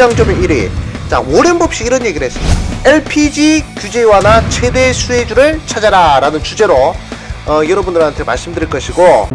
시장 점유 1위. 자, 오렌 법식 이런 얘기를 했습니다. LPG 규제 완화 최대 수혜주를 찾아라 라는 주제로 어, 여러분들한테 말씀드릴 것이고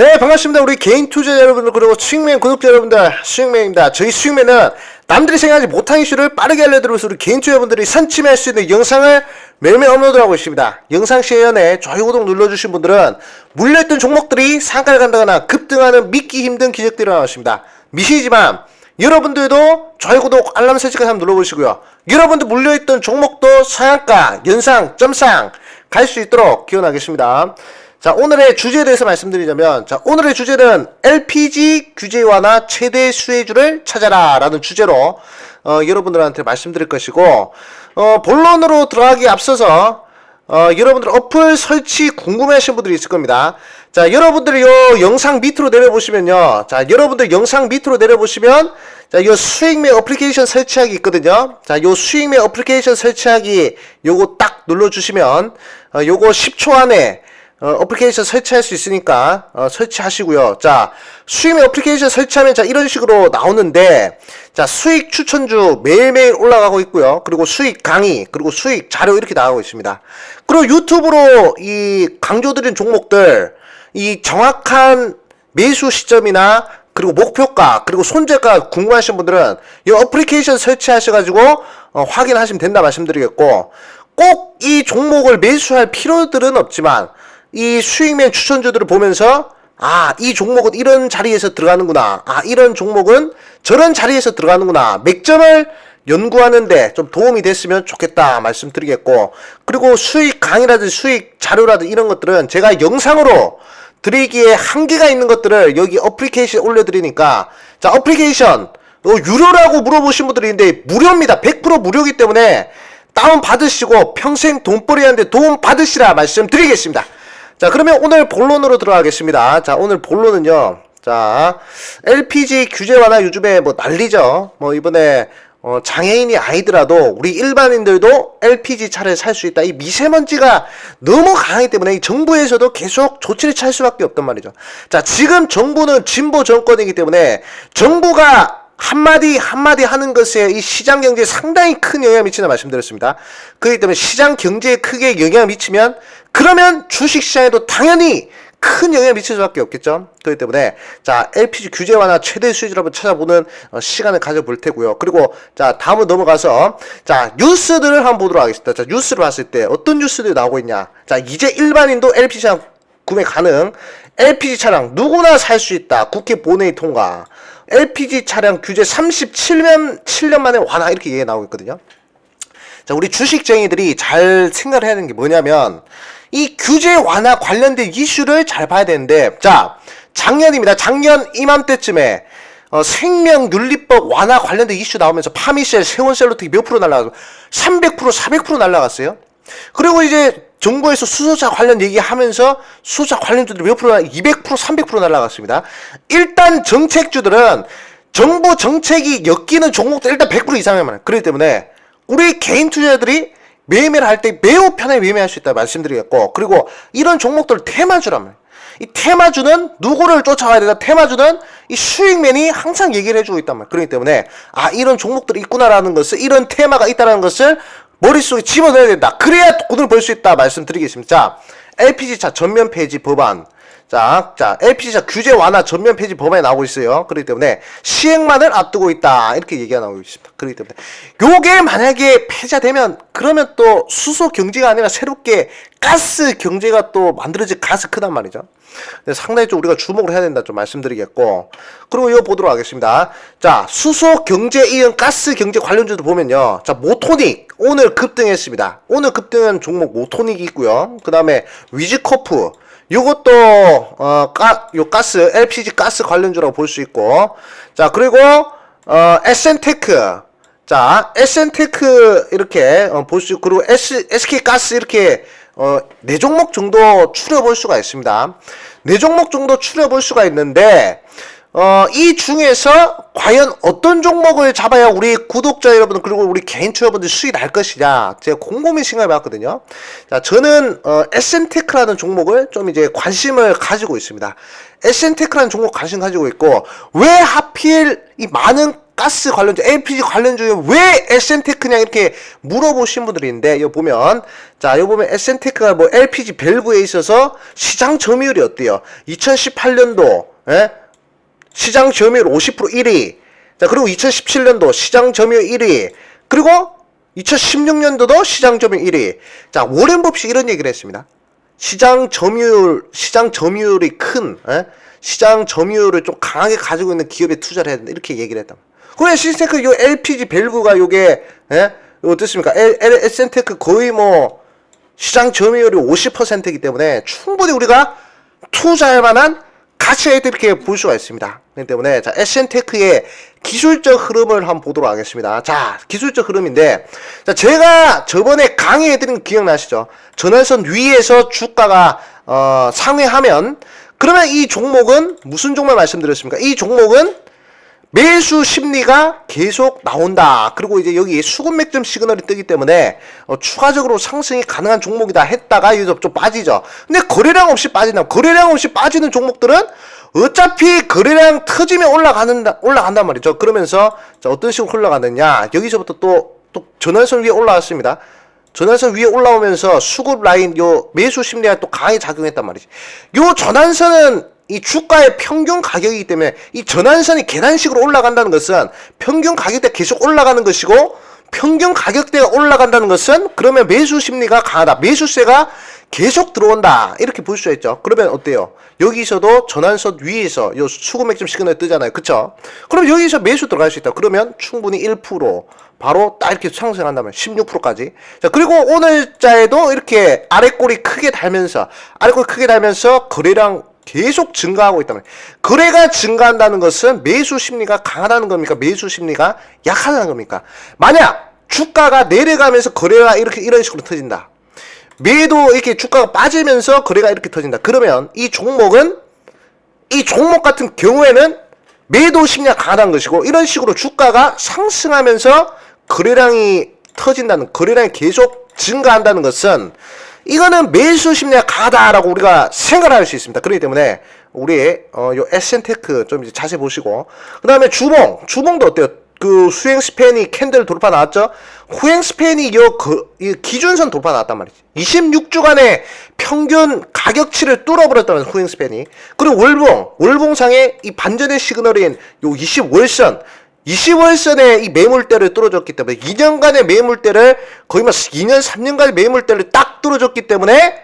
네 반갑습니다. 우리 개인 투자 자 여러분들 그리고 수익맨 구독자 여러분들 수익맨입니다. 저희 수익맨은 남들이 생각하지 못한 이슈를 빠르게 알려드리면서 우리 개인 투자분들이 선침할 수 있는 영상을 매일매일 업로드하고 있습니다. 영상 시연에 좋아요 구독 눌러주신 분들은 물려있던 종목들이 상가를 간다거나 급등하는 믿기 힘든 기적들이 일어났습니다. 미시지만 여러분들도 좋아요 구독 알람 설정까지 한번 눌러보시고요. 여러분들 물려있던 종목도 상한가 연상 점상 갈 수 있도록 기원하겠습니다 자, 오늘의 주제에 대해서 말씀드리자면, 자, 오늘의 주제는 LPG 규제 완화 최대 수혜주를 찾아라 라는 주제로, 어, 여러분들한테 말씀드릴 것이고, 어, 본론으로 들어가기 앞서서, 어, 여러분들 어플 설치 궁금해 하신 분들이 있을 겁니다. 자, 여러분들이 요 영상 밑으로 내려보시면요. 자, 여러분들 영상 밑으로 내려보시면, 자, 요 수익매 어플리케이션 설치하기 있거든요. 자, 요 수익매 어플리케이션 설치하기 요거 딱 눌러주시면, 어, 요거 10초 안에 어, 어플리케이션 설치할 수 있으니까 어, 설치하시고요. 자, 수익 어플리케이션 설치하면 자 이런 식으로 나오는데 자 수익 추천주 매일매일 올라가고 있고요. 그리고 수익 강의 그리고 수익 자료 이렇게 나가고 있습니다. 그리고 유튜브로 이 강조드린 종목들 이 정확한 매수 시점이나 그리고 목표가 그리고 손재가 궁금하신 분들은 이 어플리케이션 설치하셔가지고 어, 확인하시면 된다 말씀드리겠고 꼭 이 종목을 매수할 필요들은 없지만 이 수익맨 추천주들을 보면서 아, 이 종목은 이런 자리에서 들어가는구나. 아, 이런 종목은 저런 자리에서 들어가는구나. 맥점을 연구하는데 좀 도움이 됐으면 좋겠다 말씀드리겠고 그리고 수익 강의라든지 수익 자료라든지 이런 것들은 제가 영상으로 드리기에 한계가 있는 것들을 여기 어플리케이션 올려드리니까 자 어플리케이션 어, 유료라고 물어보신 분들이 있는데 무료입니다 100% 무료이기 때문에 다운 받으시고 평생 돈벌이 하는데 도움 받으시라 말씀드리겠습니다 자, 그러면 오늘 본론으로 들어가겠습니다. 자, 오늘 본론은요. 자, LPG 규제 완화 요즘에 뭐 난리죠. 뭐 이번에 어, 장애인이 아니더라도 우리 일반인들도 LPG 차를 살 수 있다. 이 미세먼지가 너무 강하기 때문에 이 정부에서도 계속 조치를 취할 수밖에 없단 말이죠. 자, 지금 정부는 진보 정권이기 때문에 정부가 한마디 한마디 하는 것에 이 시장 경제에 상당히 큰 영향을 미친다 말씀드렸습니다. 그렇기 때문에 시장 경제에 크게 영향을 미치면 그러면 주식 시장에도 당연히 큰 영향을 미칠 수밖에 없겠죠. 그렇기 때문에 자 LPG 규제 완화 최대 수준을 한번 찾아보는 어, 시간을 가져볼 테고요. 그리고 자 다음으로 넘어가서 자 뉴스들을 한번 보도록 하겠습니다. 자 뉴스를 봤을 때 어떤 뉴스들이 나오고 있냐. 자 이제 일반인도 LPG 차 구매 가능. LPG 차량 누구나 살 수 있다. 국회 본회의 통과. LPG 차량 규제 37년 7년 만에 완화 이렇게 얘기 나오고 있거든요. 자, 우리 주식쟁이들이 잘 생각을 해야 되는 게 뭐냐면 이 규제 완화 관련된 이슈를 잘 봐야 되는데 자, 작년입니다. 작년 이맘때쯤에 어, 생명 윤리법 완화 관련된 이슈 나오면서 파미셀, 세원셀로 특히 몇 프로 날라가고 300% 400% 날라갔어요. 그리고 이제 정부에서 수소차 관련 얘기하면서 수소차 관련주들 몇 프로, 200% 300% 날라갔습니다. 일단 정책주들은 정부 정책이 엮이는 종목들 일단 100% 이상이만 그렇기 때문에 우리 개인 투자자들이 매매를 할 때 매우 편하게 매매할 수 있다 말씀드리겠고 그리고 이런 종목들 테마주라면 이 테마주는 누구를 쫓아가야 되다 테마주는 이 수익맨이 항상 얘기를 해주고 있단 말이에요 그렇기 때문에 아 이런 종목들이 있구나라는 것을 이런 테마가 있다는 것을 머릿속에 집어넣어야 된다. 그래야 돈을 벌 수 있다 말씀드리겠습니다. 자, LPG차 전면 폐지 법안. 자, 자, LPG차 규제 완화 전면 폐지 법안이 나오고 있어요. 그렇기 때문에 시행만을 앞두고 있다. 이렇게 얘기가 나오고 있습니다. 그렇기 때문에 요게 만약에 폐지되면 그러면 또 수소 경제가 아니라 새롭게 가스 경제가 또 만들어질 가스 크단 말이죠. 상당히 좀 우리가 주목을 해야 된다 좀 말씀드리겠고 그리고 이거 보도록 하겠습니다. 자 수소 경제 이은 가스 경제 관련주도 보면요. 자 모토닉 오늘 급등했습니다. 오늘 급등한 종목 모토닉이 있고요. 그 다음에 위즈코프 요것도 어 가 요 가스 LPG 가스 관련주라고 볼 수 있고 자 그리고 어 에센테크 자 에센테크 이렇게 어, 볼수 있고 그리고 S, SK 가스 이렇게 어, 네 종목 정도 추려 볼 수가 있습니다. 네 종목 정도 추려 볼 수가 있는데 어, 이 중에서 과연 어떤 종목을 잡아야 우리 구독자 여러분 그리고 우리 개인 투자분들 수익 날 것이냐 제가 곰곰이 생각해 봤거든요. 자, 저는 어, SN테크라는 종목을 좀 이제 관심을 가지고 있습니다. SN테크라는 종목 관심 가지고 있고 왜 하필 이 많은 가스 관련주, LPG 관련주에 왜 SN테크냐 이렇게 물어보신 있는데 여기 보면 자 여기 보면 SN테크가 뭐 LPG 밸브에 있어서 시장 점유율이 어때요? 2018년도 예? 시장 점유율 50% 1위. 자, 그리고 2017년도 시장 점유율 1위. 그리고 2016년도도 시장 점유율 1위. 자, 워렌 버핏이 이런 얘기를 했습니다. 시장 점유율, 시장 점유율이 큰, 에? 시장 점유율을 좀 강하게 가지고 있는 기업에 투자를 해야 된다. 이렇게 얘기를 했다. 그래, 시스테크 요 LPG 밸브가 요게, 에? 요 어떻습니까? L, L, 에센테크 거의 뭐, 시장 점유율이 50%이기 때문에 충분히 우리가 투자할 만한 있다 이렇게 볼 수가 있습니다. 그렇기 때문에 자 에센테크의 기술적 흐름을 한번 보도록 하겠습니다. 자 기술적 흐름인데 자 제가 저번에 강의해드린 거 기억나시죠? 전환선 위에서 주가가 어, 상회하면 그러면 이 종목은 무슨 종목 말씀드렸습니까? 이 종목은 매수 심리가 계속 나온다. 그리고 이제 여기 수급 맥점 시그널이 뜨기 때문에 어, 추가적으로 상승이 가능한 종목이다 했다가 이제 좀 빠지죠. 근데 거래량 없이 빠진다. 거래량 없이 빠지는 종목들은 어차피 거래량 터지면 올라가는 올라간단 말이죠. 그러면서 자, 어떤 식으로 흘러가느냐? 여기서부터 또 또 전환선 위에 올라왔습니다. 전환선 위에 올라오면서 수급 라인 요 매수 심리가 또 강하게 작용했단 말이지. 요 전환선은 이 주가의 평균 가격이기 때문에 이 전환선이 계단식으로 올라간다는 것은 평균 가격대 계속 올라가는 것이고 평균 가격대가 올라간다는 것은 그러면 매수 심리가 강하다. 매수세가 계속 들어온다. 이렇게 볼 수 있죠. 그러면 어때요? 여기서도 전환선 위에서 요 수급 맥점 시그널 뜨잖아요. 그쵸? 그럼 여기서 매수 들어갈 수 있다. 그러면 충분히 1% 바로 딱 이렇게 상승한다면 16%까지. 자, 그리고 오늘자에도 이렇게 아래 꼬리 크게 달면서 아래 꼬리 크게 달면서 거래량 계속 증가하고 있다면 거래가 증가한다는 것은 매수 심리가 강하다는 겁니까? 매수 심리가 약하다는 겁니까? 만약 주가가 내려가면서 거래가 이렇게 이런 식으로 터진다. 매도 이렇게 주가가 빠지면서 거래가 이렇게 터진다. 그러면 이 종목은 이 종목 같은 경우에는 매도 심리가 강하다는 것이고 이런 식으로 주가가 상승하면서 거래량이 터진다는 거래량이 계속 증가한다는 것은 이거는 매수 심리가 강하다라고 우리가 생각을 할 수 있습니다. 그렇기 때문에 우리 어, 요 에센테크 좀 이제 자세히 보시고 그 다음에 주봉 주봉도 어때요? 그 수행 스팬이 캔들 돌파 나왔죠? 후행 스팬이 요, 그, 이 기준선 돌파 나왔단 말이지. 26주간의 평균 가격치를 뚫어버렸다는 후행 스팬이. 그리고 월봉, 월봉상의 이 반전의 시그널인 요 20월선, 20월선의 이 매물대를 뚫어줬기 때문에 2년간의 매물대를 거의 막 2년, 3년간의 매물대를 딱 뚫어줬기 때문에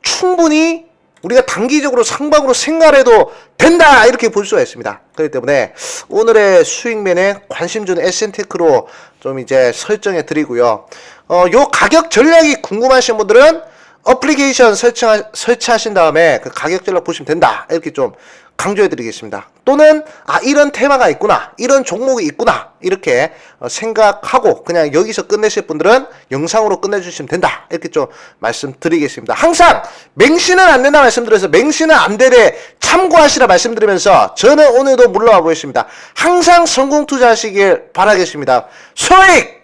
충분히 우리가 단기적으로 상방으로 생각해도 된다 이렇게 볼 수가 있습니다. 그렇기 때문에 오늘의 수익면에 관심 주는 에센테크로 좀 이제 설정해 드리고요. 어, 요 가격 전략이 궁금하신 분들은 어플리케이션 설치, 설치하신 다음에 그 가격 전략 보시면 된다. 이렇게 좀 강조해 드리겠습니다. 또는, 아, 이런 테마가 있구나. 이런 종목이 있구나. 이렇게 어, 생각하고 그냥 여기서 끝내실 분들은 영상으로 끝내 주시면 된다. 이렇게 좀 말씀드리겠습니다. 항상 맹신은 안 된다 말씀드려서 맹신은 안 되되 참고하시라 말씀드리면서 저는 오늘도 물러와 보겠습니다. 항상 성공 투자하시길 바라겠습니다. 소익!